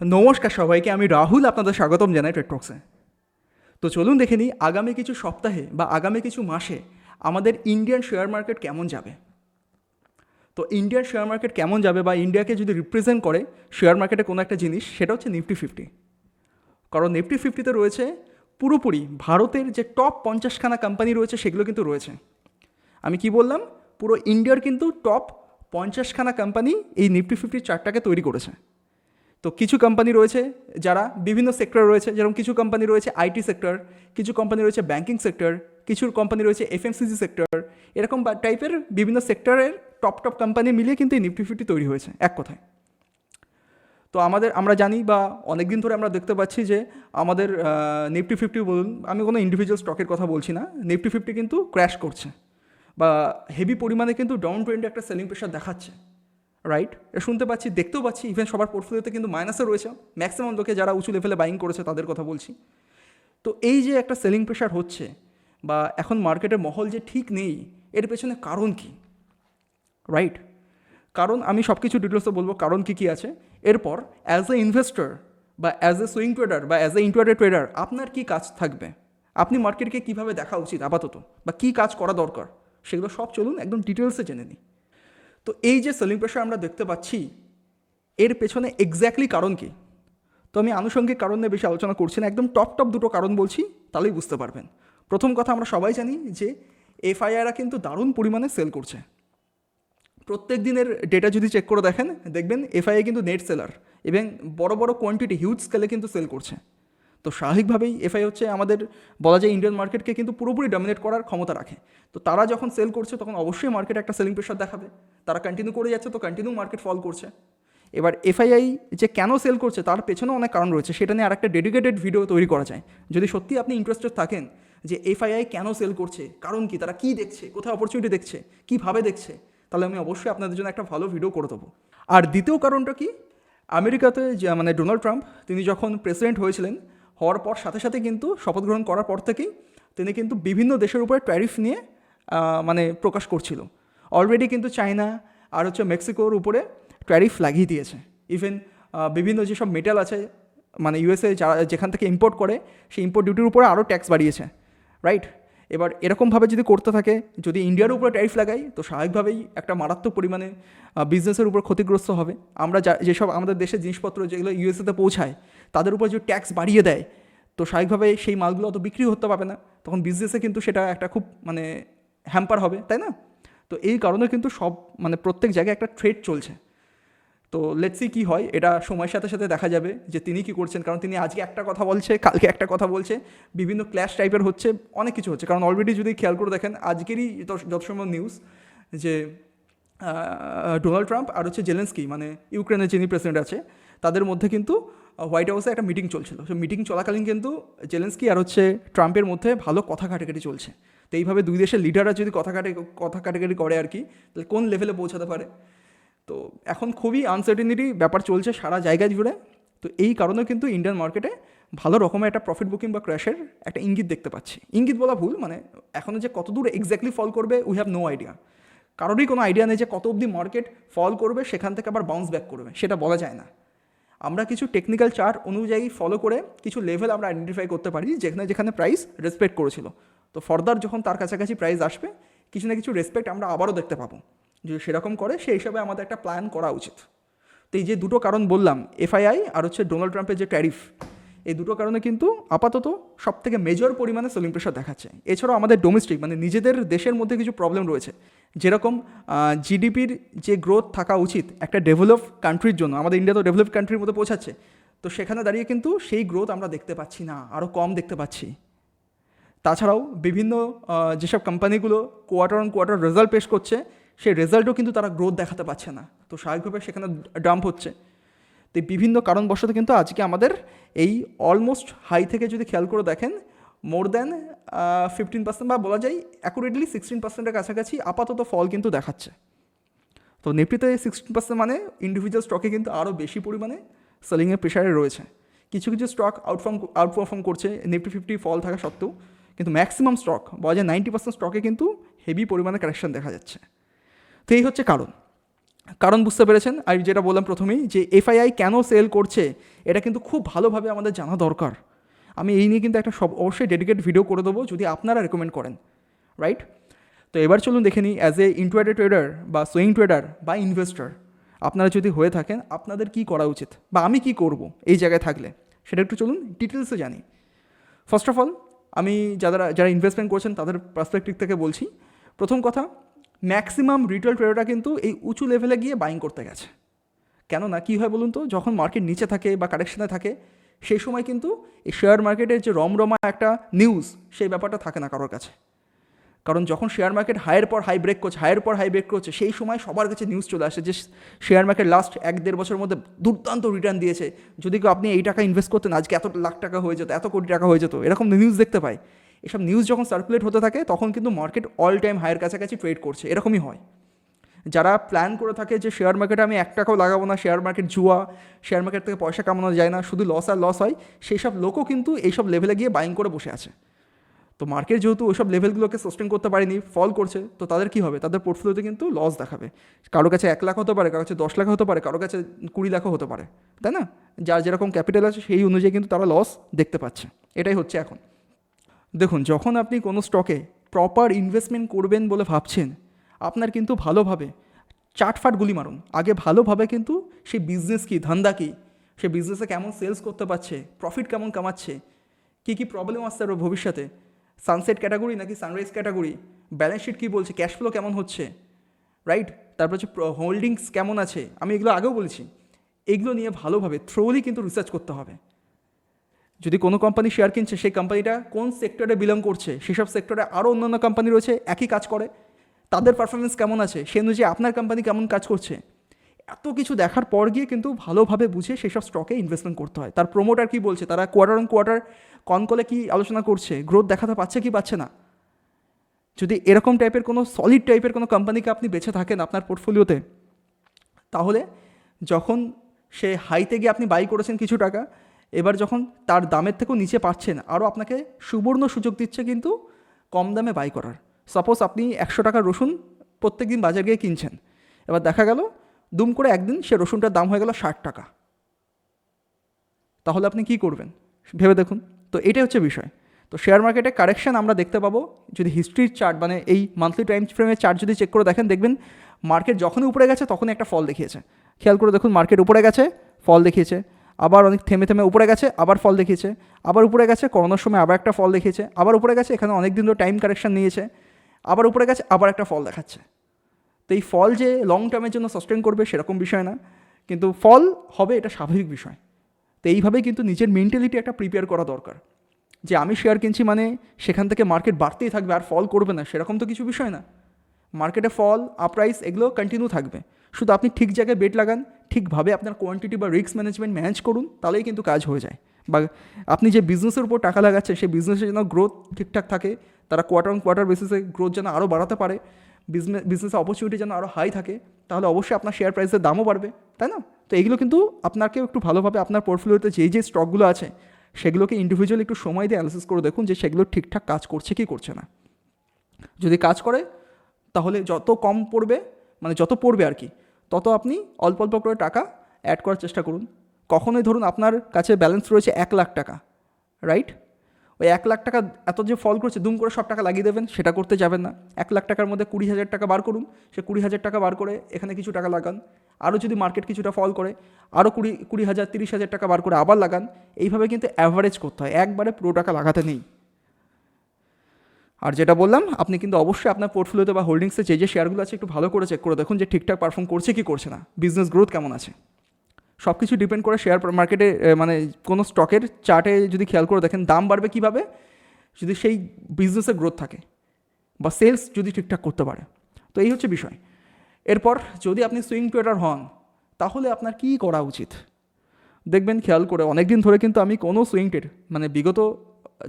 নমস্কার সবাইকে, আমি রাহুল, আপনাদের স্বাগতম জানাই ট্রেডটক্সে তো চলুন দেখে নিই, আগামী কিছু সপ্তাহে বা আগামী কিছু মাসে আমাদের ইন্ডিয়ান শেয়ার মার্কেট কেমন যাবে। তো ইন্ডিয়ান শেয়ার মার্কেট কেমন যাবে বা ইন্ডিয়াকে যদি রিপ্রেজেন্ট করে শেয়ার মার্কেটে কোনো একটা জিনিস, সেটা হচ্ছে নিফটি ফিফটি কারণ নিফটি ফিফটিতে রয়েছে পুরোপুরি ভারতের যে টপ পঞ্চাশখানা কোম্পানি রয়েছে, সেগুলো কিন্তু রয়েছে। আমি কি বললাম? পুরো ইন্ডিয়ার কিন্তু টপ পঞ্চাশখানা কোম্পানি এই নিফটি ফিফটির চার্টটাকে তৈরি করেছে। তো কিছু কোম্পানি রয়েছে যারা বিভিন্ন সেক্টর রয়েছে, যেরকম কিছু কোম্পানি রয়েছে আইটি সেক্টর কিছু কোম্পানি রয়েছে ব্যাঙ্কিং সেক্টর কিছু কোম্পানি রয়েছে এফএমসিজি সেক্টর এরকম টাইপের বিভিন্ন সেক্টরের টপ টপ কোম্পানি মিলিয়ে কিন্তু এই নিফটি ফিফটি তৈরি হয়েছে, এক কথায়। তো আমাদের, আমরা জানি বা অনেক দিন ধরে আমরা দেখতে পাচ্ছি যে আমাদের নিফটি ফিফটি বলুন, আমি কোনো ইন্ডিভিজুয়াল স্টকের কথা বলছি না নিফটি ফিফটি কিন্তু ক্র্যাশ করছে বা হেভি পরিমাণে কিন্তু ডাউন ট্রেন্ডে একটা সেলিং প্রেশার দেখাচ্ছে। রাইট শুনতে পাচ্ছি, দেখতেও পাচ্ছি ইভেন সবার পোর্টফোলিওতে কিন্তু মাইনাসে রয়েছে। ম্যাক্সিমাম লোকে যারা উঁচু লেভেলে বাইং করেছে, তাদের কথা বলছি। তো এই যে একটা সেলিং প্রেশার হচ্ছে, বা এখন মার্কেটের মহল যে ঠিক নেই, এর পেছনে কারণ কি? রাইট কারণ আমি সব কিছু ডিটেলসে বলব, কারণ কী কী আছে। এরপর অ্যাজ এ ইনভেস্টর বা অ্যাজ এ সুইং ট্রেডার বা অ্যাজ এ ইন্টারডে ট্রেডার আপনার কী কাজ থাকবে? আপনি মার্কেটকে কীভাবে দেখা উচিত আপাতত? বা কী কাজ করা দরকার? সেগুলো সব চলুন একদম ডিটেলসে জেনে নিই। তো এই যে সেলিং প্রেশার আমরা দেখতে পাচ্ছি, এর পেছনে এক্স্যাক্টলি কারণ কী? তো আমি আনুষঙ্গিক কারণ নিয়ে বেশি আলোচনা করছি না, একদম টপ টপ দুটো কারণ বলছি, তাহলেই বুঝতে পারবেন। প্রথম কথা আমরা সবাই জানি যে এফআইআররা কিন্তু দারুণ পরিমাণে সেল করছে। প্রত্যেক দিনের ডেটা যদি চেক করে দেখেন, দেখবেন এফআইআই কিন্তু নেট সেলার এবং বড় বড় কোয়ান্টিটি হিউজ স্কেলে কিন্তু সেল করছে। তো স্বাভাবিকভাবেই এফআই হচ্ছে আমাদের, বলা যায় ইন্ডিয়ান মার্কেটকে কিন্তু পুরোপুরি ডমিনেট করার ক্ষমতা রাখে। তো তারা যখন সেল করছে, তখন অবশ্যই মার্কেট একটা সেলিং প্রেশার দেখাবে। তারা কন্টিনিউ করে যাচ্ছে, তো কন্টিনিউ মার্কেট ফল করছে। এবার এফআইআই যে কেন সেল করছে, তার পেছনেও অনেক কারণ রয়েছে। সেটা নিয়ে আরেকটা ডেডিকেটেড ভিডিও তৈরি করা যায়। যদি সত্যি আপনি ইন্টারেস্টেড থাকেন যে এফআইআই কেন সেল করছে, কারণ কি, তারা কী দেখছে, কোথায় অপরচুনিটি দেখছে, কীভাবে দেখছে, তাহলে আমি অবশ্যই আপনাদের জন্য একটা ভালো ভিডিও করে দেবো। আর দ্বিতীয় কারণটা কি? আমেরিকাতে যে মানে ডোনাল্ড ট্রাম্প তিনি যখন প্রেসিডেন্ট হয়েছিলেন হওয়ার পর সাথে সাথে কিন্তু শপথ গ্রহণ করার পর থেকেই তিনি কিন্তু বিভিন্ন দেশের উপরে ট্যারিফ নিয়ে মানে প্রকাশ করছিল। অলরেডি কিন্তু চায়না আর হচ্ছে মেক্সিকোর উপরে ট্যারিফ লাগিয়ে দিয়েছে। ইভেন বিভিন্ন যেসব মেটাল আছে মানে ইউএসএ যারা যেখান থেকে ইম্পোর্ট করে, সেই ইম্পোর্ট ডিউটির উপরে আরও ট্যাক্স বাড়িয়েছে রাইট এবার এরকমভাবে যদি করতে থাকে, যদি ইন্ডিয়ার উপরে ট্যারিফ লাগাই, তো স্বাভাবিকভাবেই একটা মারাত্মক পরিমাণে বিজনেসের উপর ক্ষতিগ্রস্ত হবে। আমরা যা, যেসব আমাদের দেশের জিনিসপত্র যেগুলো ইউএসএতে পৌঁছায় তাদের উপর যে ট্যাক্স বাড়িয়ে দেয়, তো স্বাভাবিকভাবে সেই মালগুলো অত বিক্রি হতে পারবে না। তখন বিজনেসে কিন্তু সেটা একটা খুব মানে হ্যাম্পার হবে, তাই না? তো এই কারণে কিন্তু সব মানে প্রত্যেক জায়গায় একটা ট্রেড চলছে। তো লেটসি কী হয়, এটা সময়ের সাথে সাথে দেখা যাবে যে তিনি কী করছেন। কারণ তিনি আজকে একটা কথা বলছে, কালকে একটা কথা বলছে, বিভিন্ন ক্ল্যাশ টাইপের হচ্ছে, অনেক কিছু হচ্ছে। কারণ অলরেডি যদি খেয়াল করে দেখেন, আজকেরই যত সময় নিউজ যে ডোনাল্ড ট্রাম্প আর হচ্ছে জেলেন্সকি মানে ইউক্রেনের যিনি প্রেসিডেন্ট আছে, তাদের মধ্যে কিন্তু হোয়াইট হাউসে একটা মিটিং চলছিল। সে মিটিং চলাকালীন কিন্তু জেলেন্সকি আর হচ্ছে ট্রাম্পের মধ্যে ভালো কথা কাটাকাটি চলছে। তো এইভাবে দুই দেশের লিডাররা যদি কথা কাটে, কথা কাটাকাটি করে আর কি, তাহলে কোন লেভেলে পৌঁছাতে পারে? তো এখন খুবই আনসার্টিনিটি ব্যাপার চলছে সারা জায়গায় জুড়ে। তো এই কারণে কিন্তু ইন্ডিয়ান মার্কেটে ভালো রকমের একটা প্রফিট বুকিং বা ক্র্যাশের একটা ইঙ্গিত দেখতে পাচ্ছি। ইঙ্গিত বলা ভুল মানে এখনও যে কত দূর এক্স্যাক্টলি ফল করবে উই হ্যাভ নো আইডিয়া কারোরই কোনো আইডিয়া নেই যে কত অবধি মার্কেট ফল করবে, সেখান থেকে আবার বাউন্স ব্যাক করবে, সেটা বলা যায় না। আমরা কিছু টেকনিক্যাল চার্ট অনুযায়ী ফলো করে কিছু লেভেল আমরা আইডেন্টিফাই করতে পারি যেখানে যেখানে প্রাইস রেসপেক্ট করেছিল। তো ফার্দার যখন তার কাছাকাছি প্রাইস আসবে, কিছু না কিছু রেসপেক্ট আমরা আবারও দেখতে পাবো। যদি সেরকম করে, সেই হিসাবে আমাদের একটা প্ল্যান করা উচিত। তো এই যে দুটো কারণ বললাম এফআইআই আর হচ্ছে ডোনাল্ড ট্রাম্পের যে ট্যারিফ এই দুটো কারণে কিন্তু আপাতত সব থেকে মেজর পরিমাণে সেলিং প্রেশার দেখাচ্ছে। এছাড়াও আমাদের ডোমেস্টিক মানে নিজেদের দেশের মধ্যে কিছু প্রবলেম রয়েছে। যেরকম জিডিপির যে গ্রোথ থাকা উচিত একটা ডেভেলপ কান্ট্রির জন্য, আমাদের ইন্ডিয়া তো ডেভেলপ কান্ট্রির মধ্যে পৌঁছাচ্ছে, তো সেখানে দাঁড়িয়ে কিন্তু সেই গ্রোথ আমরা দেখতে পাচ্ছি না আরও কম দেখতে পাচ্ছি। তাছাড়াও বিভিন্ন যেসব কোম্পানিগুলো কোয়ার্টার অন কোয়ার্টার রেজাল্ট পেশ করছে, সেই রেজাল্টও কিন্তু তারা গ্রোথ দেখাতে পারছে না, তো স্বাভাবিকভাবে সেখানে ডাম্প হচ্ছে। তো বিভিন্ন কারণবশত কিন্তু আজকে আমাদের এই অলমোস্ট হাই থেকে যদি খেয়াল করে দেখেন মোর দ্যান ফিফটিন পার্সেন্ট বা বলা যায় অ্যাকুরেটলি সিক্সটিন পার্সেন্টের কাছাকাছি আপাতত ফল কিন্তু দেখাচ্ছে। তো নিফটিতে সিক্সটিন পার্সেন্ট মানে ইন্ডিভিজুয়াল স্টকে কিন্তু আরও বেশি পরিমাণে সেলিংয়ের প্রেশারে রয়েছে। কিছু কিছু স্টক আউটফর্ম আউট পারফর্ম করছে। নিফটি ফিফটি ফল থাকা সত্ত্বেও কিন্তু ম্যাক্সিমাম স্টক বলা যায় নাইনটি পার্সেন্ট স্টকে কিন্তু হেভি পরিমাণে কারেকশন দেখা যাচ্ছে। তো এই হচ্ছে কারণ। কারণ বুঝতে পেরেছেন? আর যেটা বললাম প্রথমেই যে এফআইআই কেন সেল করছে, এটা কিন্তু খুব ভালোভাবে আমাদের জানা দরকার। আমি এই নিয়ে কিন্তু একটা সব অবশ্যই ডেডিকেট ভিডিও করে দেবো যদি আপনারা রেকমেন্ড করেন রাইট তো এবার চলুন দেখে নিই অ্যাজ এ ইন্টুয়াডে ট্রেডার বা সুইং ট্রেডার বা ইনভেস্টর আপনারা যদি হয়ে থাকেন, আপনাদের কি করা উচিত বা আমি কি করব এই জায়গায় থাকলে? সেটা একটু চলুন ডিটেলসে জানি। ফার্স্ট অফ অল আমি যারা যারা ইনভেস্টমেন্ট করছেন, তাদের পার্সপেক্টিভ থেকে বলছি। প্রথম কথা ম্যাক্সিমাম রিটেল ট্রেডাররা কিন্তু এই উঁচু লেভেলে গিয়ে বাইং করতে গেছে। কেননা কী হয় বলুন তো, যখন মার্কেট নিচে থাকে বা কারেকশনে থাকে সেই সময় কিন্তু এই শেয়ার মার্কেটের যে রমরমা একটা নিউজ সেই ব্যাপারটা থাকে না কারোর কাছে। কারণ যখন শেয়ার মার্কেট হাইয়ের পর হাই ব্রেক করছে হাইয়ের পর হাই ব্রেক করছে, সেই সময় সবার কাছে নিউজ চলে আসে যে শেয়ার মার্কেট লাস্ট এক দেড় বছরের মধ্যে দুর্দান্ত রিটার্ন দিয়েছে। যদি কেউ আপনি এই টাকা ইনভেস্ট করতেন, আজকে এত লাখ টাকা হয়ে যেত, এত কোটি টাকা হয়ে যেত, এরকম নিউজ দেখতে পাই। এসব নিউজ যখন সার্কুলেট হতে থাকে, তখন কিন্তু মার্কেট অল টাইম হাইয়ের কাছাকাছি ট্রেড করছে, এরকমই হয়। যারা প্ল্যান করে থাকে যে শেয়ার মার্কেটে আমি এক টাকাও লাগাবো না শেয়ার মার্কেট জুয়া শেয়ার মার্কেট থেকে পয়সা কামানো যায় না, শুধু লস আর লস হয়, সেই সব লোকও কিন্তু এইসব লেভেলে গিয়ে বাইং করে বসে আছে। তো মার্কেট যেহেতু ওইসব লেভেলগুলোকে সাস্টেন করতে পারেনি ফল করছে, তো তাদের কী হবে? তাদের পোর্টফোলিওতে কিন্তু লস দেখাবে। কারও কাছে এক লাখ হতে পারে, কারও কাছে দশ লাখ হতে পারে, কারও কাছে কুড়ি লাখও হতে পারে, তাই না? যার যেরকম ক্যাপিটাল আছে, সেই অনুযায়ী কিন্তু তারা লস দেখতে পাচ্ছে। এটাই হচ্ছে এখন। দেখুন, যখন আপনি কোনো স্টকে প্রপার ইনভেস্টমেন্ট করবেন বলে ভাবছেন আপনার কিন্তু ভালোভাবে চাটফাট গুলি মারুন। আগে ভালোভাবে কিন্তু সেই বিজনেস কী, ধান্দা কী, সে বিজনেসে কেমন সেলস করতে পারছে প্রফিট কেমন কামাচ্ছে, কী কী প্রবলেম আসতে পারবে ভবিষ্যতে সানসেট ক্যাটাগরি নাকি সানরাইজ ক্যাটাগরি ব্যালেন্স শিট কী বলছে ক্যাশ ফ্লো কেমন হচ্ছে রাইট তারপর হচ্ছে হোল্ডিংস কেমন আছে, আমি এগুলো আগেও বলেছি। এগুলো নিয়ে ভালোভাবে থ্রোলি কিন্তু রিসার্চ করতে হবে। যদি কোনো কোম্পানি শেয়ার কিনছে, সেই কোম্পানিটা কোন সেক্টরে বিলং করছে, সেসব সেক্টরে আরও অন্যান্য কোম্পানি রয়েছে, একই কাজ করে। তাদের পারফরমেন্স কেমন আছে? সে অনুযায়ী আপনার কোম্পানি কেমন কাজ করছে? এত কিছু দেখার পর গিয়ে কিন্তু ভালোভাবে বুঝে সেসব স্টকে ইনভেস্টমেন্ট করতে হয়। তার প্রোমোটার কী বলছে? তারা কোয়ার্টার অন কোয়ার্টার কনকলে কী আলোচনা করছে? গ্রোথ দেখাতে পাচ্ছে কি পাচ্ছে না? যদি এরকম টাইপের কোনো সলিড টাইপের কোনো কোম্পানিকে আপনি বেছে থাকেন আপনার পোর্টফোলিওতে তাহলে যখন সে হাইতে গিয়ে আপনি বাই করেছেন কিছু টাকা, এবার যখন তার দামের থেকেও নিচে পাচ্ছেন আরও আপনাকে সুবর্ণ সুযোগ দিচ্ছে কিন্তু কম দামে বাই করার। সাপোজ আপনি একশো টাকার রসুন প্রত্যেক দিন বাজার গিয়ে কিনছেন। এবার দেখা গেল, দুম করে একদিন সে রসুনটার দাম হয়ে গেল ষাট টাকা। তাহলে আপনি কি করবেন? ভেবে দেখুন। তো এটাই হচ্ছে বিষয়। তো শেয়ার মার্কেটে কারেকশন আমরা দেখতে পাবো। যদি হিস্ট্রির চার্ট মানে এই মান্থলি টাইম ফ্রেমের চার্ট যদি চেক করে দেখেন, দেখবেন মার্কেট যখনই উপরে গেছে তখনই একটা ফল দেখিয়েছে। খেয়াল করে দেখুন মার্কেট উপরে গেছে ফল দেখিয়েছে। আবার অনেক থেমে থেমে উপরে গেছে, আবার ফল দেখিয়েছে। আবার উপরে গেছে, করোনার সময় আবার একটা ফল দেখিয়েছে। আবার উপরে গেছে, এখানে অনেক দিন ধরে টাইম কারেকশন নিয়েছে। আবার উপরে গেছে, আবার একটা ফল দেখাচ্ছে। তো এই ফল যে লং টার্মের জন্য সাস্টেন করবে সেরকম বিষয় না, কিন্তু ফল হবে এটা স্বাভাবিক বিষয়। তো এইভাবেই কিন্তু নিজের মেন্টালিটি একটা প্রিপেয়ার করা দরকার। যে আমি শেয়ার কিনছি মানে সেখান থেকে মার্কেট বাড়তেই থাকবে, আর ফল করবে না, সেরকম তো কিছু বিষয় না। মার্কেটে ফল আপরাইস এগুলো কন্টিনিউ থাকবে। শুধু আপনি ঠিক জায়গায় বেট লাগান, ঠিকভাবে আপনার কোয়ান্টিটি বা রিস্ক ম্যানেজমেন্ট ম্যানেজ করুন, তাহলেই কিন্তু কাজ হয়ে যায়। বা আপনি যে বিজনেসের উপর টাকা লাগাচ্ছেন, সেই বিজনেসের যেন গ্রোথ ঠিকঠাক থাকে তারা কোয়ার্টার অন কোয়ার্টার বেসিসে গ্রোথ যেন আরও বাড়াতে পারে বিজনেস বিজনেসের অপরচুনিটি যেন আরও হাই থাকে, তাহলে অবশ্যই আপনার শেয়ার প্রাইসের দামও বাড়বে, তাই না? তো এইগুলো কিন্তু আপনাকে একটু ভালোভাবে আপনার পোর্টফোলিওতে যেই যে স্টকগুলো আছে, সেগুলোকে ইন্ডিভিজুয়াল একটু সময় দিয়ে অ্যানালিসিস করে দেখুন যে সেগুলো ঠিকঠাক কাজ করছে কি করছে না। যদি কাজ করে, তাহলে যত কম পড়বে মানে যত পড়বে আর কি, তত আপনি অল্প অল্প করে টাকা অ্যাড করার চেষ্টা করুন। কখনোই ধরুন আপনার কাছে ব্যালেন্স রয়েছে এক লাখ টাকা রাইট ওই এক লাখ টাকা এত যে ফল করছে, দুম করে সব টাকা লাগিয়ে দেবেন, সেটা করতে যাবেন না। এক লাখ টাকার মধ্যে কুড়ি হাজার টাকা বার করুন, সে কুড়ি হাজার টাকা বার করে এখানে কিছু টাকা লাগান। আরও যদি মার্কেট কিছুটা ফল করে, আরও কুড়ি কুড়ি হাজার, তিরিশ হাজার টাকা বার করে আবার লাগান। এইভাবে কিন্তু অ্যাভারেজ করতে হয়। একবারে পুরো টাকা লাগাতে নেই। আর যেটা বললাম, আপনি কিন্তু অবশ্যই আপনার পোর্টফোলিওতে বা হোল্ডিংসে যে যে শেয়ারগুলো আছে, একটু ভালো করে চেক করে দেখুন যে ঠিকঠাক পারফর্ম করছে কি করছে না। বিজনেস গ্রোথ কেমন আছে? সব কিছু ডিপেন্ড করে শেয়ার মার্কেটে মানে কোনো স্টকের চার্টে যদি খেয়াল করে দেখেন, দাম বাড়বে কীভাবে? যদি সেই বিজনেসের গ্রোথ থাকে বা সেলস যদি ঠিকঠাক করতে পারে। তো এই হচ্ছে বিষয়। এরপর যদি আপনি সুইং ট্রেডার হন, তাহলে আপনার কী করা উচিত? দেখবেন খেয়াল করে অনেক দিন ধরে কিন্তু আমি কোনো সুইং ট্রেড মানে বিগত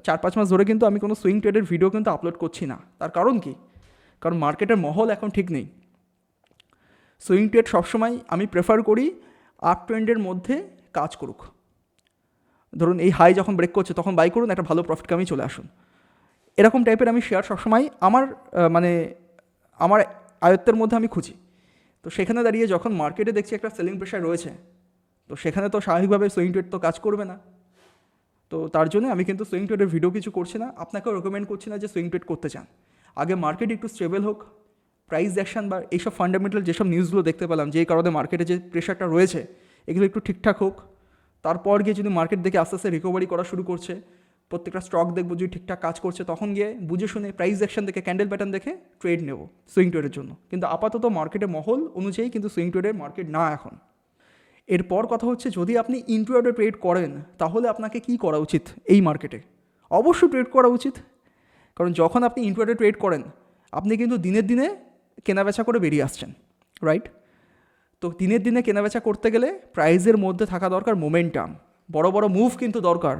চার পাঁচ মাস ধরে কিন্তু আমি কোনো সুইং ট্রেডের ভিডিও কিন্তু আপলোড করছি না। তার কারণ কি? কারণ মার্কেটের মহল এখন ঠিক নেই। সুইং ট্রেড সবসময় আমি প্রেফার করি আপ ট্রেন্ডের মধ্যে কাজ করুক। ধরুন এই হাই যখন ব্রেক করছে, তখন বাই করুন, একটা ভালো প্রফিট কামিয়ে চলে আসুন। এরকম টাইপের আমি শেয়ার সবসময় আমার মানে আমার আয়ত্তের মধ্যে আমি খুঁজি। তো সেখানে দাঁড়িয়ে যখন মার্কেটে দেখছি একটা সেলিং প্রেশার রয়েছে, তো সেখানে তো স্বাভাবিকভাবে সুইং ট্রেড তো কাজ করবে না। তো তার জন্য আমি কিন্তু সুইং ট্রেডের ভিডিও কিছু করছি না। আপনাকেও রেকমেন্ড করছি না যে সুইং ট্রেড করতে চান। আগে মার্কেট একটু স্টেবল হোক প্রাইস অ্যাকশন বা এইসব ফান্ডামেন্টাল যেসব নিউজগুলো দেখতে পেলাম, যেই কারণে মার্কেটে যে প্রেশারটা রয়েছে, এগুলো একটু ঠিকঠাক হোক। তারপর গিয়ে যদি মার্কেট দেখে আস্তে আস্তে রিকভারি করা শুরু করছে, প্রত্যেকটা স্টক দেখব যদি ঠিকঠাক কাজ করছে, তখন গিয়ে বুঝে শুনে প্রাইস অ্যাকশন দেখে ক্যান্ডেল প্যাটার্ন দেখে ট্রেড নেব সুইং ট্রেডের জন্য। কিন্তু আপাতত মার্কেটে মহল অনুযায়ী কিন্তু সুইং ট্রেডের মার্কেট না এখন। এরপর কথা হচ্ছে, যদি আপনি ইন্ট্রোডে ট্রেড করেন, তাহলে আপনাকে কি করা উচিত এই মার্কেটে অবশ্যই ট্রেড করা উচিত। কারণ যখন আপনি ইন্ট্রোডে ট্রেড করেন, আপনি কিন্তু দিনের দিনে কেনাবেচা করে বেরিয়ে আসছেন রাইট তো দিনের দিনে কেনাবেচা করতে গেলে প্রাইজের মধ্যে থাকা দরকার মোমেন্টাম বড় বড় মুভ কিন্তু দরকার।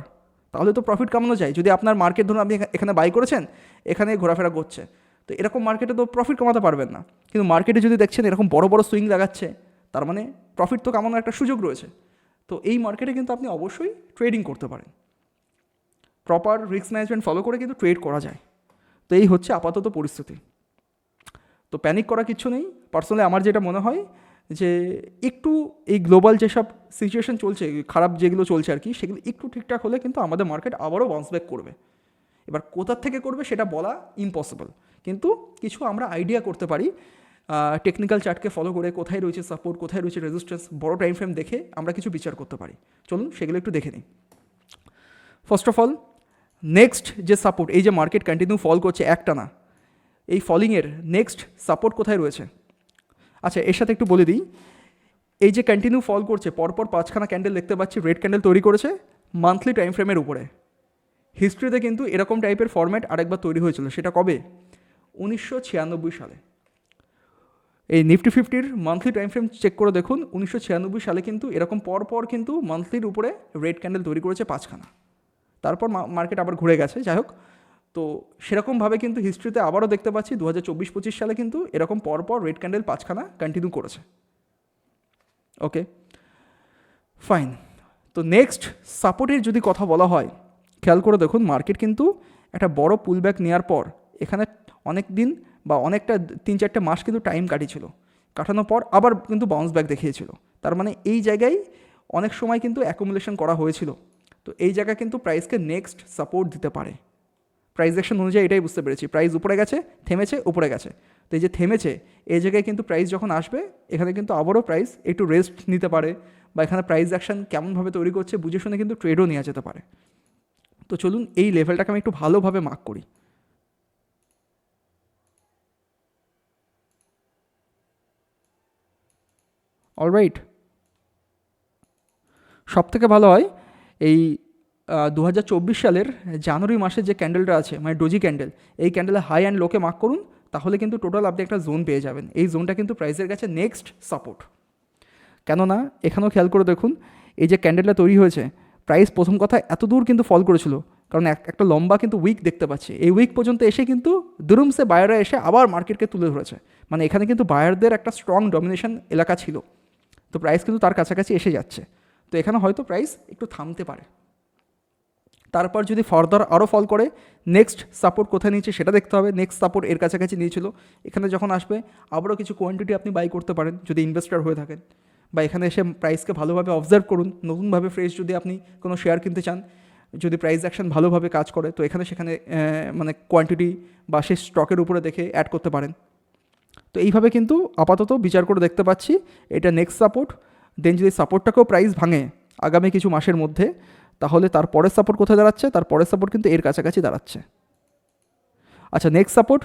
তাহলে তো প্রফিট কামানো যায়। যদি আপনার মার্কেট ধরুন আপনি এখানে বাই করেছেন, এখানে ঘোরাফেরা করছে। তো এরকম মার্কেটে তো প্রফিট কামাতে পারবেন না। কিন্তু মার্কেটে যদি দেখছেন এরকম বড় বড় সুইং লাগাচ্ছে, তার মানে প্রফিট তো কামানোর একটা সুযোগ রয়েছে। তো এই মার্কেটে কিন্তু আপনি অবশ্যই ট্রেডিং করতে পারেন। প্রপার রিস্ক ম্যানেজমেন্ট ফলো করে কিন্তু ট্রেড করা যায়। তো এই হচ্ছে আপাতত পরিস্থিতি। তো প্যানিক করা কিছু নেই। পার্সোনালি আমার যেটা মনে হয় যে একটু এই গ্লোবাল যেসব সিচুয়েশন চলছে, খারাপ যেগুলো চলছে আর কি, সেগুলো একটু ঠিকঠাক হলে কিন্তু আমাদের মার্কেট আবারও বাউন্স ব্যাক করবে। এবার কোথার থেকে করবে সেটা বলা ইম্পসিবল কিন্তু কিছু আমরা আইডিয়া করতে পারি। টেকনিক্যাল চার্টকে ফলো করে কোথায় রয়েছে সাপোর্ট কোথায় রয়েছে রেজিস্ট্যান্স বড় টাইম ফ্রেম দেখে আমরা কিছু বিচার করতে পারি। চলুন সেগুলো একটু দেখে নিই। ফার্স্ট অফ অল নেক্সট যে সাপোর্ট এই যে মার্কেট কন্টিনিউ ফল করছে একটা না এই ফলিংয়ের নেক্সট সাপোর্ট কোথায় রয়েছে? আচ্ছা এর সাথে একটু বলে দিই। এই যে কন্টিনিউ ফল করছে, পরপর পাঁচখানা ক্যান্ডেল দেখতে পাচ্ছি রেড ক্যান্ডেল তৈরি করেছে মান্থলি টাইম ফ্রেমের উপরে। হিস্ট্রিতে কিন্তু এরকম টাইপের ফরম্যাট আরেকবার তৈরি হয়েছিল, সেটা কবে? উনিশশো ছিয়ানব্বই সালে। এই নিফটি ফিফটির মান্থলি টাইম ফ্রেম চেক করে দেখুন, উনিশশো ছিয়ানব্বই সালে কিন্তু এরকম পর পর কিন্তু মান্থলির উপরে রেড ক্যান্ডেল তৈরি করেছে পাঁচখানা। তারপর মার্কেট আবার ঘুরে গেছে, যাই হোক। তো সেরকমভাবে কিন্তু হিস্ট্রিতে আবারও দেখতে পাচ্ছি দু হাজার চব্বিশ পঁচিশ সালে কিন্তু এরকম পরপর রেড ক্যান্ডেল পাঁচখানা কন্টিনিউ করেছে। ওকে ফাইন তো নেক্সট সাপোর্টের যদি কথা বলা হয়, খেয়াল করে দেখুন মার্কেট কিন্তু একটা বড় পুল পুলব্যাক নেওয়ার পর এখানে অনেক দিন বা অনেকটা তিন চারটে মাস কিন্তু টাইম কাটিয়েছিল। কাটানোর পর আবার কিন্তু বাউন্স ব্যাক দেখিয়েছিল। তার মানে এই জায়গায় অনেক সময় কিন্তু অ্যাকুমুলেশন করা হয়েছিল। তো এই জায়গায় কিন্তু প্রাইসকে নেক্সট সাপোর্ট দিতে পারে। প্রাইস অ্যাকশন অনুযায়ী এটাই বুঝতে পেরেছি। প্রাইস উপরে গেছে, থেমেছে, উপরে গেছে। তো এই যে থেমেছে, এই জায়গায় কিন্তু প্রাইস যখন আসবে, এখানে কিন্তু আবারও প্রাইস একটু রেস্ট নিতে পারে বা এখানে প্রাইস অ্যাকশন কেমনভাবে তৈরি করছে বুঝে শুনে কিন্তু ট্রেডও নেওয়া যেতে পারে। তো চলুন এই লেভেলটাকে আমি একটু ভালোভাবে মার্ক করি। অলরাইট সব থেকে ভালো হয়, এই দু হাজার চব্বিশ সালের জানুয়ারি মাসের যে ক্যান্ডেলটা আছে মানে ডোজি ক্যান্ডেল এই ক্যান্ডেলে হাই অ্যান্ড লোকে মার্ক করুন, তাহলে কিন্তু টোটাল আপনি একটা জোন পেয়ে যাবেন। এই জোনটা কিন্তু প্রাইসের কাছে নেক্সট সাপোর্ট কেননা, এখানেও খেয়াল করে দেখুন, এই যে ক্যান্ডেলটা তৈরি হয়েছে প্রাইস প্রথম কথা এত দূর কিন্তু ফল করেছিল, কারণ এক- একটা লম্বা কিন্তু উইক দেখতে পাচ্ছি। এই উইক পর্যন্ত এসে কিন্তু দুরুমসে বায়াররা এসে আবার মার্কেটকে তুলে ধরেছে। মানে এখানে কিন্তু বায়ারদের একটা স্ট্রং ডমিনেশন এলাকা ছিল। তো প্রাইস কিন্তু তার কাছাকাছি এসে যাচ্ছে। তো এখানে হয়তো প্রাইস একটু থামতে পারে। তারপর যদি ফার্দার আরও ফল করে নেক্সট সাপোর্ট কোথায় নিয়েছে সেটা দেখতে হবে। নেক্সট সাপোর্ট এর কাছাকাছি নিয়েছিল। এখানে যখন আসবে, আবারও কিছু কোয়ান্টিটি আপনি বাই করতে পারেন, যদি ইনভেস্টার হয়ে থাকেন। বা এখানে এসে প্রাইসকে ভালোভাবে অবজার্ভ করুন। নতুনভাবে ফ্রেশ যদি আপনি কোনো শেয়ার কিনতে চান, যদি প্রাইস অ্যাকশন ভালোভাবে কাজ করে, তো এখানে সেখানে মানে কোয়ান্টিটি বা সেই স্টকের উপরে দেখে অ্যাড করতে পারেন। তো এইভাবে কিন্তু আপাতত বিচার করে দেখতে পাচ্ছি। এটা নেক্সট সাপোর্ট দেন যদি সাপোর্টটাকেও প্রাইস ভাঙে, আগামী কিছু মাসের মধ্যে তাহলে তার পরের সাপোর্ট কোথায় দাঁড়াচ্ছে? তার পরের সাপোর্ট কিন্তু এর কাছাকাছি দাঁড়াচ্ছে। আচ্ছা নেক্সট সাপোর্ট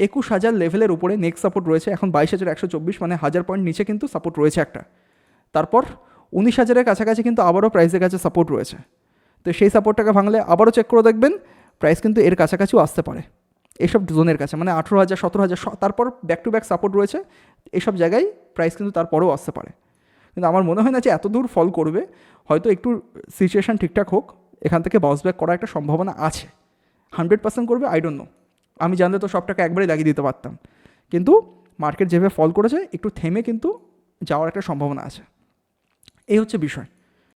একুশ হাজার লেভেলের উপরে নেক্সট সাপোর্ট রয়েছে। এখন বাইশ হাজার একশো চব্বিশ মানে হাজার পয়েন্ট নিচে কিন্তু সাপোর্ট রয়েছে একটা। তারপর উনিশ হাজারের কাছাকাছি কিন্তু আবারও প্রাইসের কাছে সাপোর্ট রয়েছে। তো সেই সাপোর্টটাকে ভাঙলে আবারও চেক করে দেখবেন প্রাইস কিন্তু এর কাছাকাছিও আসতে পারে। এইসব জোনের কাছে মানে আঠেরো হাজার, সতেরো হাজার তারপর ব্যাক টু ব্যাক সাপোর্ট রয়েছে। এসব জায়গায় প্রাইস কিন্তু তারপরেও আসতে পারে। কিন্তু আমার মনে হয় না যে এত দূর ফল করবে। হয়তো একটু সিচুয়েশান ঠিকঠাক হোক, এখান থেকে বাউন্স ব্যাক করার একটা সম্ভাবনা আছে। হান্ড্রেড পার্সেন্ট করবে? আই ডোন্ট নো আমি জানলে তো সব টাকা একবারেই লাগিয়ে দিতে পারতাম। কিন্তু মার্কেট যেভাবে ফল করেছে, একটু থেমে কিন্তু যাওয়ার একটা সম্ভাবনা আছে। এই হচ্ছে বিষয়।